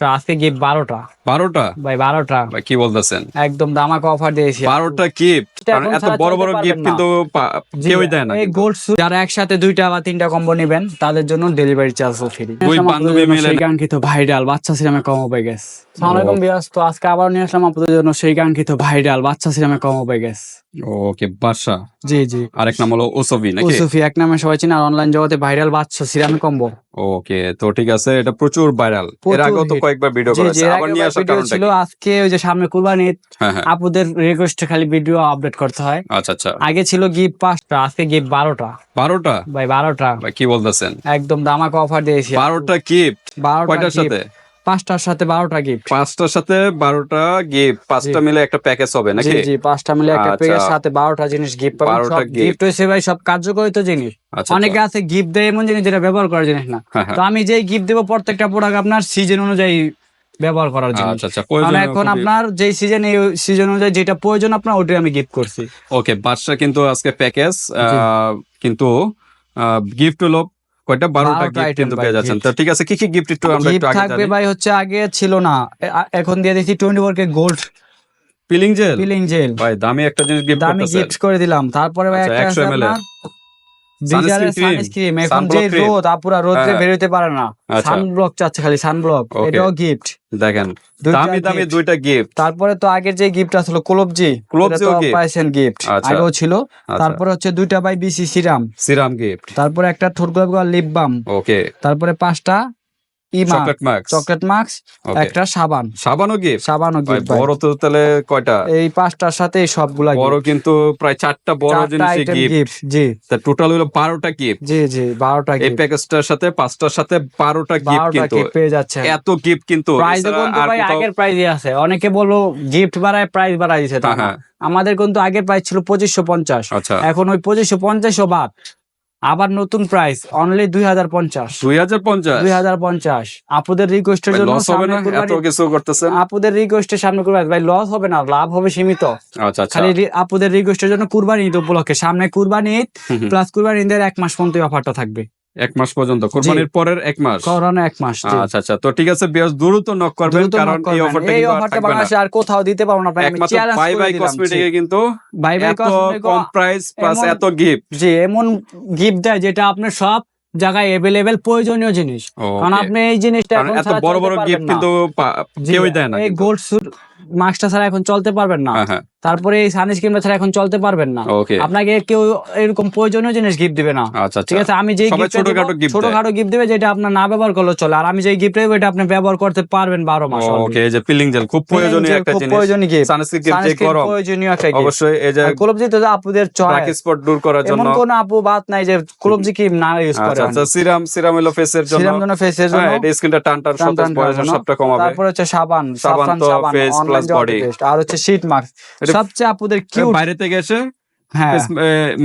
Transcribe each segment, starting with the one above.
তো আজকে গিফট বারোটা। বারোটা? ভাই বারোটা। ভাই কি বলতেছেন? একদম দামাকা অফার দিয়েছি। বারোটা গিফট এত বড় বড় গিফট কিন্তু কেউই দেয় না এই। গোল্ড যারা একসাথে দুইটা বা তিনটা কম্বো নেবেন তাদের জন্য ডেলিভারি চার্জও ফ্রি দুই বান্ধবী মিলে কাঙ্ক্ষিত ভাইরাল বাচ্চা সিরামে কম হয়ে গেছে সালামালাইকুম বিয়াস তো আজকে আবার নিয়ে আসলাম আপনাদের জন্য সেই কাঙ্ক্ষিত ভাইরাল বাচ্চা সিরামে কম হয়ে গেছে ওকে বাসা জি জি। আরেক নাম হলো ওসবি নাকি? উসুফি এক নামে সবাই চিনে আর অনলাইন জগতে ভাইরাল বাচ্চা সিরামে কম্বো ওকে তো ঠিক আছে এটা প্রচুর ভাইরাল এর আগেও তো কয়েকবার ভিডিও করেছে আবার নিয়ে আসার কারণটা ছিল আজকে ওই যে সামনে কুরবানি হ্যাঁ হ্যাঁ। আপুদের রিকোয়েস্টে খালি ভিডিও আপডেট করতে হয়। আচ্ছা আচ্ছা। আগে ছিল গিফট পাঁচটা আজকে গিফট বারোটা। বারোটা? ভাই বারোটা। ভাই কি বলতেছেন? একদম দামাকা অফার দিয়েছি। বারোটা গিফট বারোটা সাথে? পাঁচটার সাথে বারোটা গিফট পাঁচটার সাথে বারোটা গিফট পাঁচটা মিলে একটা প্যাকেজ হবে নাকি? জি পাঁচটা মিলে একটা আচ্ছা। পেজের সাথে বারোটা জিনিস গিফট পাবেন। সব গিফট হয়েছে ভাই সব কার্যকরিত জিনিস। আচ্ছা অনেকে আছে গিফট দেয় এমন জিনিস যেটা ব্যবহার করার জিনিস না। হ্যাঁ, হ্যাঁ। তো আমি যেই গিফট দেবো প্রত্যেকটা প্রোডাক্ট আপনার সিজন অনুযায়ী ব্যবহার করার জন্য আচ্ছা আচ্ছা কারণ এখন আপনার যেই সিজন এই সিজন অনুযায়ী যেটা প্রয়োজন আপনার ওটাই আমি গিফট করছি। ওকে বাদশা কিন্তু আজকে প্যাকেজ কিন্তু গিফট হলো কয়টা? বারোটা 12টা গিফট কিন্তু পেয়ে যাচ্ছেন। তো ঠিক আছে কি কি গিফট একটু আমরা একটু আগে থাকবে ভাই হচ্ছে আগে ছিল না। এখন দিয়ে দিচ্ছি twenty four K gold peeling gel peeling gel ভাই দামি একটা জিনিস গিফট দামি গিফট করে দিলাম। তারপরে ভাই আচ্ছা, একটা 100 ml আপনার Sunscreen ডিজারের cream, সানস্ক্রিন এখন যে রোদ আপুরা রোদে। বেরোতে পারে না। সানব্লক চাচ্ছে খালি সানব্লক এটাও গিফট দেখেন দামি দামি দুইটা গিফট তারপরে তো আগের যে গিফট আসলো কোলবজি কোলবজিও? পাইছেন গিফট। আগেও ছিল। আচ্ছা। তারপরে হচ্ছে দুইটা by BC serum. Serum gift তারপরে একটা ঠোঁট গোলাপ লিপ বাম ওকে তারপরে পাঁচটা চকলেট মার্কস চকলেট মাস্ক একটা সাবান। সাবানও গিফট সাবানও ভাই গিফট বড় তো তাহলে কয়টা? এই পাঁচটার সাথে সবগুলা বড় কিন্তু প্রায় চারটা বড় জিনিস গিফট। জি। তা টোটাল হলো বারোটা গিফট। জি জি বারোটা এই গিফট। প্যাকেজটার সাথে পাঁচটার সাথে বারোটা গিফট কিন্তু। পেয়ে যাচ্ছে এত গিফট কিন্তু। প্রাইস কিন্তু ভাই আগের আছে। অনেকে বলব গিফট বাড়ায় প্রাইস তা হ্যাঁ। হ্যাঁ। আমাদের কিন্তু আগের প্রাইস ছিল পঁচিশশো পঞ্চাশ। আচ্ছা। এখন ওই পঁচিশশো পঞ্চাশও বাদ। আবার নতুন প্রাইস অনলি দুই হাজার পঞ্চাশ। দুই হাজার পঞ্চাশ? দুই হাজার পঞ্চাশ। আপুদের রিকোয়েস্টের জন্য আপুদের রিকোয়েস্টের সামনে কুরবানি। ভাই লস হবে না লাভ হবে সীমিত। আচ্ছা আচ্ছা। খালি আপুদের রিকোয়েস্টের জন্য কুরবানি ঈদ উপলক্ষে। সামনে কুরবানি ঈদ। প্লাস কুরবানি ঈদের এক মাস পর্যন্ত অফারটা থাকবে। এক মাস পর্যন্ত কোরবানির পরের এক মাস? করোনা এক মাস আচ্ছা আচ্ছা। তো ঠিক আছে বেশ দ্রুত নক করবেন কারণ এই অফারটা এই অফারটা বাংলাদেশে আর কোথাও দিতে পারব না আমি challenge বাই বাই কসমেটিকে কিন্তু বাই বাই কসমেটিক কম প্রাইস প্লাস এত গিফট জি এমন গিফট দেয় যেটা আপনি সব জায়গায় এভেলেবেল প্রয়োজনীয় জিনিস। কারণ আপনি এই জিনিসটা এখন এত বড় বড় গিফট কিন্তু কেউই দেয় না এই গোল্ড সুট মাস্কটা ছাড়া এখন চলতে পারবেন না। হ্যাঁ হ্যাঁ। তারপরে এই সানস্ক্রিনটা ছাড়া এখন চলতে পারবেন না। আপনাকে কেউ এরকম প্রয়োজনীয় জিনিস গিফট দিবে না। আচ্ছা ঠিক আচ্ছা আছে আমি যেই ছোটখাটো গিফট দেবে যেটা আপনার না ব্যবহার করলে চলে। আর আমি যেই গিফট দেবো এটা আপনি ব্যবহার করতে পারবেন বারো মাস ওকে যে পিলিং জেল খুব প্রয়োজনীয় একটা জিনিস। প্রয়োজনীয় গিফট সানস্ক্রিন গিফট যে গরম প্রয়োজনীয় একটা গিফট অবশ্যই এই যে কলবজি তো আপুদের ব্ল্যাক স্পট দূর করার জন্য। এমন কোন আপু বাত নাই যে কলবজি কি না ইউজ করে। আচ্ছা আচ্ছা সিরাম সিরাম হলো ফেসের জন্য। সিরাম জন্য ফেসের জন্য। হ্যাঁ এটা স্কিনটা টান টান সতেজ সবটা কমাবে। তারপর হচ্ছে সাবান সাবান সাবান অনলাইন plus body। আর হচ্ছে শীট মাস্ক সবচেয়ে আপুদের কিউট বাইরে থেকে এসে হ্যাঁ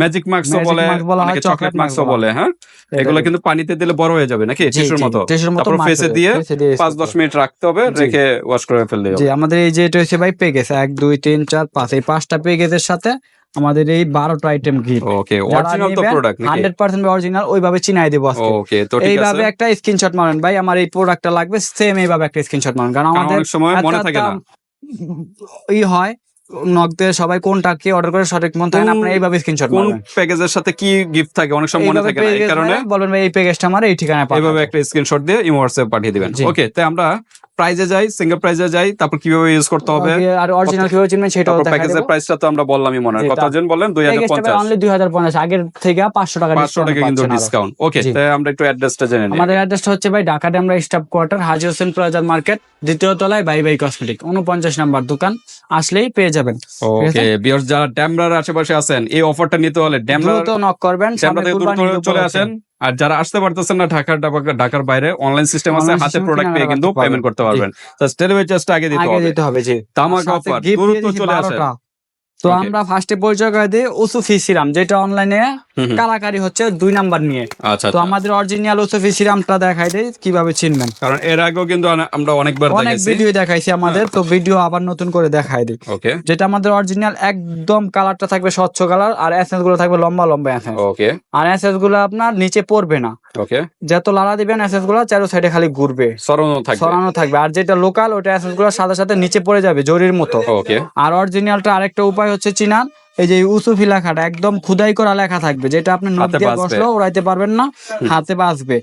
ম্যাজিক মার্কসও বলে অনেকে চকলেট মার্কসও বলে হ্যাঁ। এগুলো কিন্তু পানিতে দিলে বড় হয়ে যাবে নাকি? টিস্যুর মতো? তারপর ফেসে দিয়ে পাঁচ দশ মিনিট রাখতে হবে রেখে ওয়াশ করে ফেললে জি আমাদের এই যে এটা হচ্ছে ভাই পেগেস এক দুই তিন চার পাঁচ এই পাঁচটা পেগেসের সাথে আমাদের এই বারোটা আইটেম গিফট ওকে অরিজিনাল তো প্রোডাক্ট হান্ড্রেড পার্সেন্ট অরিজিনাল ওইভাবে চিনাই দেবো আজকে। ওকে তো এইভাবে একটা স্ক্রিনশট মারেন ভাই আমার এই প্রোডাক্টটা লাগবে সেম এইভাবে একটা স্ক্রিনশট মারেন। কারণ আমাদের অনেক সময় মনে থাকে না। ই হয় নকদের সবাই কোনটা কি অর্ডার করে সঠিক মন থাকে না আপনি এইভাবে স্ক্রিনশট কোন প্যাকেজের সাথে কি গিফট থাকে? অনেক সময় মনে থাকে না এই কারণে বলবেন ভাই এই প্যাকেজটা আমার এই ঠিকানায় পাঠান। এইভাবে একটা স্ক্রিনশট দিয়ে ইমো হোয়াটসঅ্যাপ পাঠিয়ে দিবেন। ওকে তাই আমরা প্রাইজে যাই সিঙ্গেল প্রাইজে যাই তারপর কীভাবে ইউজ করতে হবে? আর অরিজিনাল কীভাবে চিনবেন সেটাও দেখা প্যাকেজের প্রাইসটা তো আমরা বললামই মনে হয়। কতজন বললেন? দুই হাজার প্যাকেজটা পঞ্চাশ। অনলি দুই হাজার পঞ্চাশ। আগের থেকে পাঁচশো টাকা পাঁচশো টাকা কিন্তু ডিসকাউন্ট ওকে। তাই আমরা একটু অ্যাড্রেসটা জেনে নিই। আমাদের অ্যাড্রেসটা হচ্ছে ভাই ঢাকা ডেমরা স্টাফ কোয়ার্টার হাজি হোসেন প্লাজার মার্কেট দ্বিতীয় তলায় বাই বাই কসমেটিক উনপঞ্চাশ নাম্বার দোকান। আসলেই পেয়ে যাবেন। ওকে বিয়ার্স যারা ড্যামরার আশেপাশে আছেন এই অফারটা নিতে হলে ড্যামরার তো নক করবেন ড্যামরা সামনে থেকে দ্রুত চলে আসেন। আর যারা আসতে পারতেছেন না ঢাকার ঢাকার বাইরে অনলাইন সিস্টেম আছে হাতে প্রোডাক্ট পেয়ে কিন্তু পেমেন্ট করতে পারবেন। জাস্ট ডেলিভারি চার্জটা আগে দিতে হবে। দিতে হবে জি। তামাক অফার দ্রুত চলে আসে 12টা। তো আমরা ফার্স্টে পরিচয় করে দিই উসুফি সিরাম যেটা অনলাইনে। কালাকারি হচ্ছে দুই নাম্বার নিয়ে। আচ্ছা তো আচ্ছা। আমাদের অরিজিনাল ওসফি সিরামটা দেখাই দেয় কীভাবে চিনবেন? কারণ এর আগেও কিন্তু আমরা অনেকবার অনেক ভিডিও দেখাইছি আমাদের তো ভিডিও আবার নতুন করে দেখাই দিই। ওকে। যেটা আমাদের অরিজিনাল একদম কালারটা থাকবে স্বচ্ছ কালার আর এসেন্সগুলো থাকবে লম্বা লম্বা এসেন্স ওকে। আর এসেন্সগুলো আপনার নিচে পড়বে না। ওকে। যত লালা দিবেন এসেন্সগুলো চারো সাইডে খালি ঘুরবে। সরানো থাকবে। সরানো থাকবে। আর যেটা লোকাল ওটা এসেন্সগুলো সাথে সাথে নিচে পড়ে যাবে জরির মতো। ওকে। আর অরিজিনালটা আরেকটা উপায় হচ্ছে চিনার এই যে উসুফি লেখাটা একদম খুদাই করা লেখা থাকবে যেটা আপনি হাতে দিয়ে বাজবে। বসলেও উড়াইতে পারবেন না হাতে বাঁচবে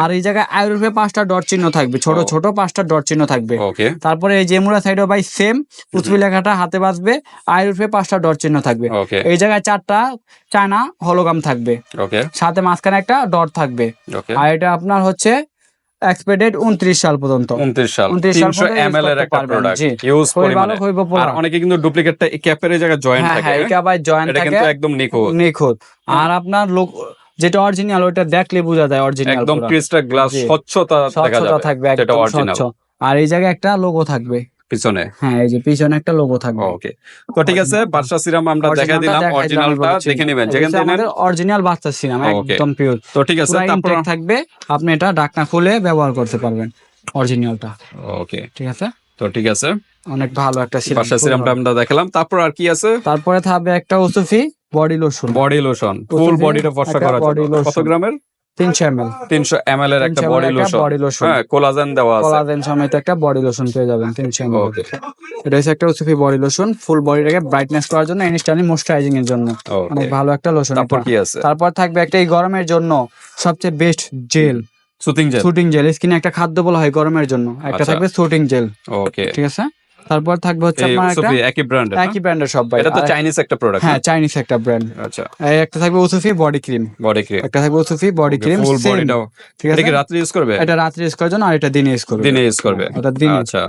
আর এই জায়গায় আয়ুর্ভে পাঁচটা ডট চিহ্ন থাকবে ছোট ছোট পাঁচটা ডট চিহ্ন থাকবে। তারপরে এই জেমুরা সাইডও ভাই সেম উসুফি লেখাটা হাতে বাঁচবে আয়ুর্ভে পাঁচটা ডট চিহ্ন থাকবে। এই জায়গায় চারটা চায়না হলোগ্রাম থাকবে। সাথে মাঝখানে একটা ডট থাকবে। আর এটা আপনার হচ্ছে এক্সপেডেড উনত্রিশ সাল পর্যন্ত। 29 সাল। 300 ml এর একটা প্রোডাক্ট ইউজ পরিমাণে। আর অনেকে কিন্তু ডুপ্লিকেটটা ক্যাপের জায়গায় জয়েন্ট হ্যাঁ থাকে। হ্যাঁ এটা ভাই জয়েন্ট এটা কিন্তু একদম নিখুঁত। নিখুঁত। আর আপনার লোক যেটা অরিজিনাল ওটা দেখলে বোঝা যায় অরিজিনাল একদম ক্রিস্টাল গ্লাস স্বচ্ছতা দেখা যাবে থাকবে যেটা অরিজিনাল আর এই জায়গায় একটা লোগো থাকবে। পিছনে? হ্যাঁ এই যে পিছনে একটা লোগো থাকবে। ওকে তো ঠিক আছে বাদশা সিরাম আমরা দেখা দিলাম অরিজিনালটা দেখে নেবেন। যেখান থেকে আমাদের অরিজিনাল সিনেমা Okay. একদম পিওর তো ঠিক আছে তারপর? থাকবে। আপনি এটা ঢাকনা খুলে ব্যবহার করতে পারবেন অরিজিনালটা ওকে ঠিক আছে? তো ঠিক আছে। অনেক ভালো একটা সিরাম বাদশা সিরামটা আমরা দেখালাম। তারপর আর কি আছে? তারপরে থাকবে একটা ওসুফি body lotion body lotion full বডিটা ফর্সা জন্য। কত গ্রামের? তিনশো এম এল 300 ml এর একটা বডি লোশন। হ্যাঁ কোলাজেন দেওয়া আছে। কলাজেন সমেত একটা বডি লোশন পেয়ে যাবেন ওকে এটা হচ্ছে একটা ওসুফি বডি লোশন ফুল বডিটাকে ব্রাইটনেস করার জন্য ইনস্ট্যান্টলি ময়শ্চারাইজিং এর জন্য। অনেক ভালো একটা লোশন তারপর কি আছে? তারপর থাকবে একটা এই গরমের জন্য সবচেয়ে best gel soothing gel soothing gel স্কিনে একটা খাদ্য বলা হয় গরমের জন্য। একটা আচ্ছা। থাকবে শুটিং জেল ওকে ঠিক আছে? তারপর থাকবে হচ্ছে আমার আপনার একটা একই ব্র্যান্ড একই ব্র্যান্ডের সব ভাই। এটা তো চাইনিজ একটা প্রোডাক্ট হ্যাঁ চাইনিজ একটা ব্র্যান্ড আচ্ছা। এই একটা থাকবে ওসুফি বডি ক্রিম বডি ক্রিম একটা থাকবে ওসুফি বডি ক্রিম ফুল বডিটাও ঠিক এটা আছে কি রাত্রে ইউজ করবে? এটা রাত্রে ইউজ করার জন্য আর এটা দিনে ইউজ করবে। দিনে ইউজ করবে। এটা দিনে। আচ্ছা।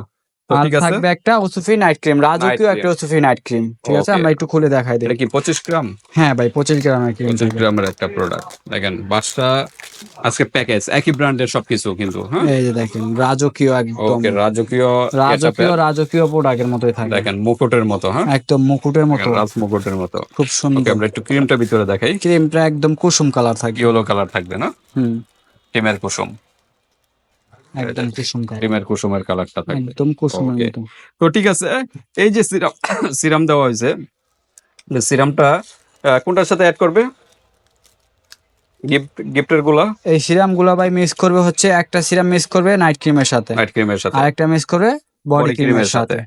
আর থাকবে একটা ওসুফি নাইট ক্রিম রাজকীয় একটা ওসুফি নাইট ক্রিম ঠিক আছে? আমরা একটু খুলে দেখাই দিই এটা কি 25 গ্রাম? হ্যাঁ ভাই পঁচিশ গ্রামের ক্রিম 25 গ্রামের একটা প্রোডাক্ট দেখেন বাসটা আজকে প্যাকেজ একই ব্র্যান্ডের সবকিছু কিন্তু হ্যাঁ? এই যে দেখেন রাজকীয় একদম। ওকে রাজকীয় রাজকীয় রাজকীয় প্রোডাক্টের মতোই থাকবে। দেখেন মুকুটের মতো হ্যাঁ? একদম মুকুটের মতো। রাজ মুকুটের মতো। খুব ওকে সুন্দর আমরা একটু ক্রিমটা ভিতরে দেখাই। ক্রিমটা একদম কুসুম কালার থাকবে। ইয়েলো কালার থাকবে না? হুম। ক্রিমের কুসুম। একদম কুসুম ক্রিমের কুসুমের কালারটা থাকবে। একদম কুসুমের মতো তো ঠিক আছে এই যে সিরাম সিরাম দেওয়া হয়েছে সিরামটা কোনটার সাথে অ্যাড করবে? গিফট গিফটেরগুলা এই সিরামগুলা ভাই মিক্স করবে হচ্ছে একটা সিরাম মিস করবে নাইট ক্রিমের সাথে। নাইট ক্রিমের সাথে। আর একটা মিক্স করবে বডি ক্রিমের সাথে।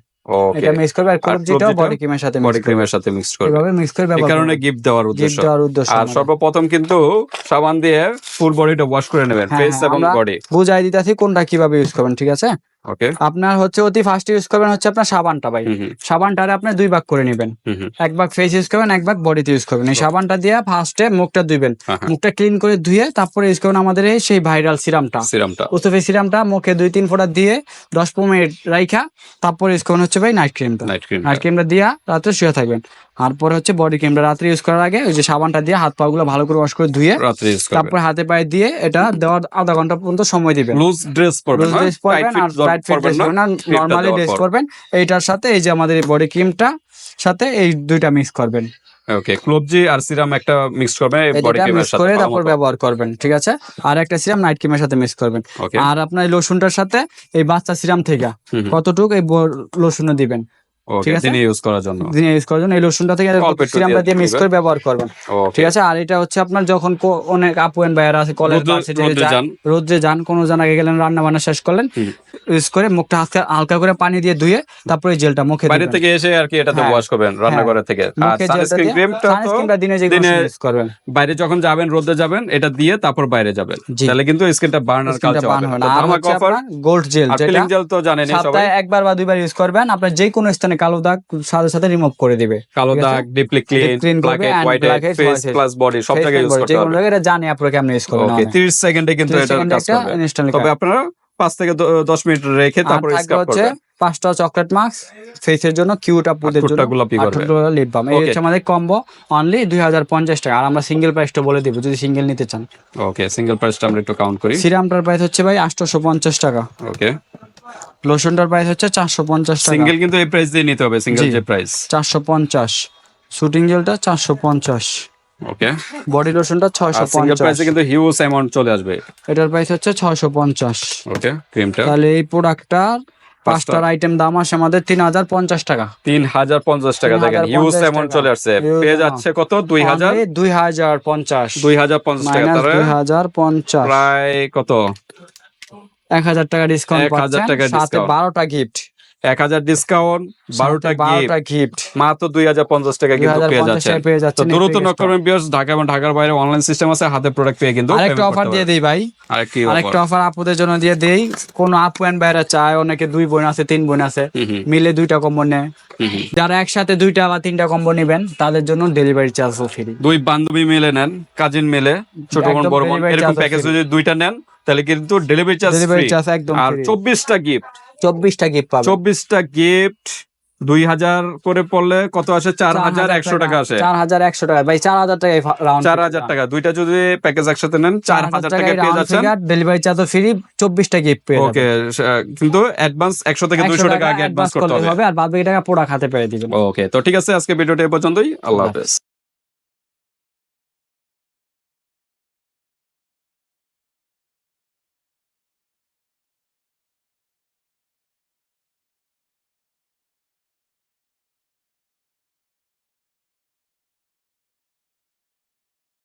এটা মিক্স করবে আর কলজিটাও বডি ক্রিমের সাথে বডি ক্রিমের সাথে মিক্স করবে। এভাবে মিক্স করে এই ব্যবহার কারণে গিফট দেওয়ার উদ্দেশ্য। দেওয়ার উদ্দেশ্য আর সর্বপ্রথম কিন্তু সাবান দিয়ে ফুল বডিটা ওয়াশ করে নেবেন হ্যাঁ, ফেস হ্যাঁ, এবং বডি বুঝাই দিতেছি কোনটা কীভাবে ইউজ করবেন ঠিক আছে? ওকে আপনার হচ্ছে অতি ফার্স্ট ইউজ করবেন হচ্ছে আপনার সাবানটা ভাই। সাবানটারে আপনি দুই ভাগ করে নেবেন। এক ভাগ ফেস ইউজ করবেন এক ভাগ বডিতে ইউজ করবেন। এই সাবানটা দিয়ে ফার্স্টে মুখটা ধুইবেন। হ্যাঁ, হ্যাঁ। মুখটা ক্লিন করে ধুয়ে তারপরে ইউজ করবেন আমাদের এই সেই ভাইরাল সিরামটা সিরামটা ওসফে সিরামটা মুখে দুই তিন ফোঁটা দিয়ে দশ পনেরো মিনিট রাইখা তারপরে ইউজ করবেন হচ্ছে ভাই নাইট ক্রিমটা নাইট ক্রিম নাইট ক্রিমটা দিয়া রাত্রে শুয়ে থাকবেন। তারপরে হচ্ছে বডি ক্রিমটা রাত্রে ইউজ করার আগে ওই যে সাবানটা দিয়ে হাত পা গুলো ভালো করে ওয়াশ করে ধুয়ে রাত্রে ইউজ করবেন। তারপরে হাতে পায়ে দিয়ে এটা দেওয়ার আধা ঘণ্টা পর্যন্ত সময় দিবেন। লুজ ড্রেস পরবেন লুজ ড্রেস পরবেন আর ড্রেস করবেন না নরমালি ড্রেস করবেন। এইটার সাথে এই যে আমাদের বডি ক্রিমটা সাথে এই দুইটা মিক্স করবেন। ওকে ক্লোবজি আর সিরাম একটা মিক্স করবেন এই এই বডি ক্রিমের সাথে করে তারপর ব্যবহার করবেন ঠিক আছে? আর একটা সিরাম নাইট ক্রিমের সাথে মিক্স করবেন। আর আপনার এই লোশনটার সাথে এই বাচ্চা সিরাম থেকে। কতটুকু এই লোশনে দিবেন? ঠিক আছে? দিনে ইউজ করার জন্য। দিনে ইউজ করার জন্য এই লোশনটা থেকে সিরামটা দিয়ে মিক্স করে ব্যবহার করবেন ঠিক আছে? আর এটা হচ্ছে আপনার যখন অনেক আপু এন্ড ভাইয়ারা আছে কলেজ যান। রোদ্রে যান কোনো গেলেন রান্না বান্না শেষ করলেন ইউজ করে মুখটা হালকা হালকা করে পানি দিয়ে ধুয়ে তারপরে জেলটা মুখে বাইরে থেকে এসে আর কি এটাতে হ্যাঁ। ওয়াশ করবেন রান্নাঘরে থেকে। আর সানস্ক্রিন ক্রিমটা তো দিনে যে ইউজ করবেন। বাইরে যখন যাবেন রোদে যাবেন এটা দিয়ে তারপর বাইরে যাবেন। তাহলে কিন্তু স্কিনটা বার্নার স্কিনটা কালচার হবে হবে না। আর হচ্ছে আপনার গোল্ড জেল যেটা জেল তো জানেনই সবাই। একবার বা দুইবার ইউজ করবেন। আপনার যে কোনো স্থানে কালো দাগ সাথে সাথে রিমুভ করে দিবে। কালো দাগ ডিপলি ক্লিন ব্ল্যাক করবে হোয়াইট ফেস প্লাস বডি সব জায়গায় ইউজ করতে হবে এটা জানি আপনারা কেমন ইউজ করবেন ওকে 30 সেকেন্ডে কিন্তু এটা কাজ করবে। তবে আপনারা 5 থেকে 10 মিনিট রেখে তারপর স্ক্রাব করবেন। পাঁচটা চকলেট মাস্ক ফেসের জন্য কিউট আপুদের জন্য লিপ বাম এই হচ্ছে আমাদের কম্বো অনলি দুই হাজার পঞ্চাশ টাকা। আর আমরা সিঙ্গেল প্রাইসটা বলে দিব যদি সিঙ্গেল নিতে চান। ওকে সিঙ্গেল প্রাইসটা আমরা একটু কাউন্ট করি। সিরামটার প্রাইস হচ্ছে ভাই আটশোশো পঞ্চাশ টাকা। ওকে লোশনটার প্রাইস হচ্ছে চারশো পঞ্চাশ টাকা। সিঙ্গেল কিন্তু এই প্রাইস দিয়ে নিতে হবে সিঙ্গেল যে প্রাইস চারশো পঞ্চাশ। শুটিং জেলটা চারশো পঞ্চাশ। ওকে বডি লোশনটা ছয়শো সিঙ্গেল পঞ্চাশ প্রাইসে কিন্তু হিউজ অ্যামাউন্ট চলে আসবে। এটার প্রাইস হচ্ছে ছয়শো পঞ্চাশ। ওকে ক্রিমটা তাহলে এই প্রোডাক্টটার পাঁচটার আইটেম দাম আসে আমাদের তিন হাজার পঞ্চাশ টাকা। তিন হাজার পঞ্চাশ টাকা দেখেন 3050 হিউজ অ্যামাউন্ট চলে আসছে। পেয়ে যাচ্ছে কত? দুই হাজার? দুই হাজার পঞ্চাশ। দুই হাজার পঞ্চাশ টাকা দুই হাজার পঞ্চাশ। প্রায় কত? এক হাজার টাকা ডিসকাউন্ট 1000 পাচ্ছেন টাকা সাথে বারোটা গিফট এক হাজার ডিসকাউন্ট বারোটা গিফট বারোটা গিফট মাত্র দুই হাজার পঞ্চাশ টাকা কিন্তু পেয়ে যাচ্ছে দ্রুত নক করবেন বিয়ার্স ঢাকা এবং ঢাকার বাইরে অনলাইন সিস্টেম আছে হাতে প্রোডাক্ট পেয়ে কিন্তু আরেকটা অফার দিয়ে। দিই ভাই। আরেকটি অফার আপুদের জন্য দিয়ে দেই। কোন আপু এন্ড ভাইরা চায় অনেকে দুই বোন আছে তিন বোন আছে। মিলে দুইটা কম্বো নেয়। যারা একসাথে দুইটা বা তিনটা কম্বো নেবেন তাদের জন্য ডেলিভারি চার্জ ফ্রি দুই বান্ধবী মিলে নেন কাজিন মিলে ছোট বোন বড় বোন এরকম প্যাকেজ যদি দুইটা নেন তাহলে কিন্তু ডেলিভারি চার্জ ডেলিভারি চার্জ একদম আর চব্বিশটা গিফট চব্বিশটা গিফট পাবেন চব্বিশটা গিফট দুই হাজার করে পড়লে কত আসে? চার হাজার একশো টাকা আসে। চার হাজার একশো টাকা। ভাই চার হাজার টাকা চার হাজার টাকা। দুইটা যদি প্যাকেজ একসাথে নেন চার হাজার টাকা পেয়ে যাচ্ছেন। ডেলিভারি চার্জও ফ্রি চব্বিশটা গিফট পেয়ে ওকে কিন্তু অ্যাডভান্স একশো থেকে দুইশো টাকা আগে অ্যাডভান্স করতে হবে। আর বাদ বাকি টাকা পোড়া খাতে পেয়ে দিবেন। ওকে তো ঠিক আছে আজকে ভিডিওটা এ পর্যন্তই। আল্লাহ হাফেজ।